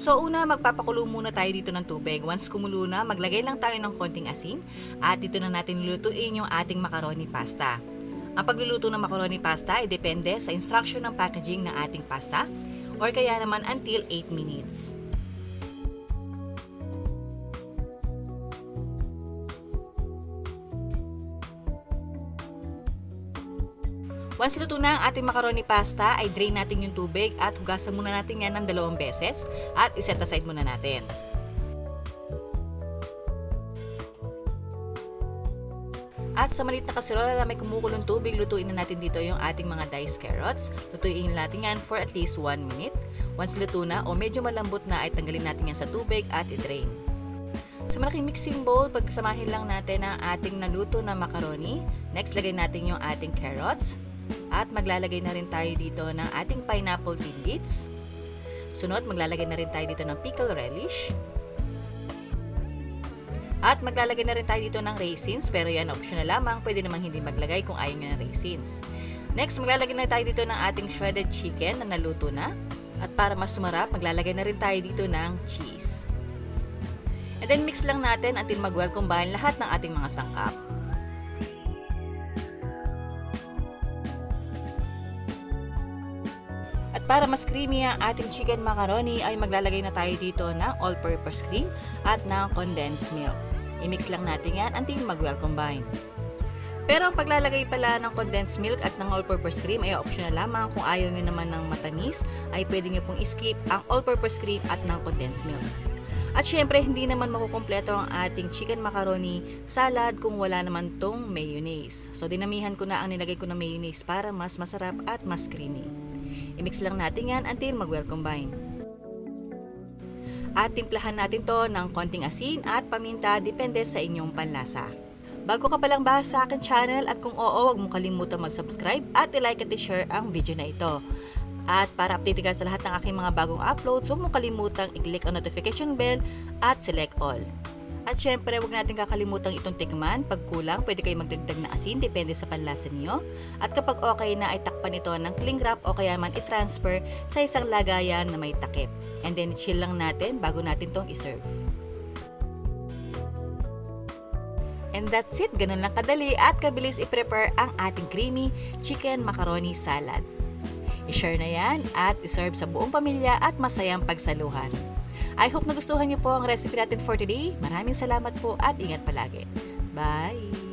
So una, magpapakulo muna tayo dito ng tubig. Once kumulo na, maglagay lang tayo ng konting asin at dito na natin lulutuin yung ating macaroni pasta. Ang pagluluto ng macaroni pasta ay depende sa instruction ng packaging ng ating pasta or kaya naman until 8 minutes. Once luto na ang ating macaroni pasta, ay drain natin yung tubig at hugasan muna natin yan ng dalawang beses at iset aside muna natin. At sa maliit na kaserola na may kumukulong tubig, lutuin na natin dito yung ating mga diced carrots. Lutuin natin yan for at least 1 minute. Once luto na o medyo malambot na ay tanggalin natin yan sa tubig at i-drain. Sa malaking mixing bowl, pagkasamahin lang natin ang ating naluto na macaroni. Next, lagay natin yung ating carrots. At maglalagay na rin tayo dito ng ating pineapple tidbits. Sunod, maglalagay na rin tayo dito ng pickle relish. At maglalagay na rin tayo dito ng raisins, pero yan optional lamang. Pwede namang hindi maglagay kung ayaw nyo ng raisins. Next, maglalagay na tayo dito ng ating shredded chicken na naluto na. At para mas sumarap, maglalagay na rin tayo dito ng cheese. And then mix lang natin until mag-well combine lahat ng ating mga sangkap. Para mas creamy ang ating chicken macaroni ay maglalagay na tayo dito ng all-purpose cream at ng condensed milk. I-mix lang natin yan until mag-well combine. Pero ang paglalagay pala ng condensed milk at ng all-purpose cream ay optional lamang. Kung ayaw nyo naman ng matamis, ay pwede nyo pong skip ang all-purpose cream at ng condensed milk. At syempre, hindi naman makukumpleto ang ating chicken macaroni salad kung wala naman tong mayonnaise. So, dinamihan ko na ang nilagay ko na mayonnaise para mas masarap at mas creamy. I-mix lang natin yan until mag-well combine. At timplahan natin to ng konting asin at paminta depende sa inyong panlasa. Bago ka palang ba sa akin channel at kung oo, huwag mong kalimutan mag-subscribe at i-like at i-share ang video na ito. At para update ka sa lahat ng aking mga bagong uploads, huwag mong kalimutang i-click ang notification bell at select all. At syempre, huwag natin kakalimutan itong tikman. Pag kulang, pwede kayo magdagdag na asin, depende sa panlasa niyo. At kapag okay na, ay takpan ito ng cling wrap o kaya man i-transfer sa isang lagayan na may takip. And then, chill lang natin bago natin tong iserve. And that's it, ganun lang kadali at kabilis i-prepare ang ating creamy chicken macaroni salad. I-share na yan at iserve sa buong pamilya at masayang pagsaluhan. I hope nagustuhan niyo po ang recipe natin for today. Maraming salamat po at ingat palagi. Bye!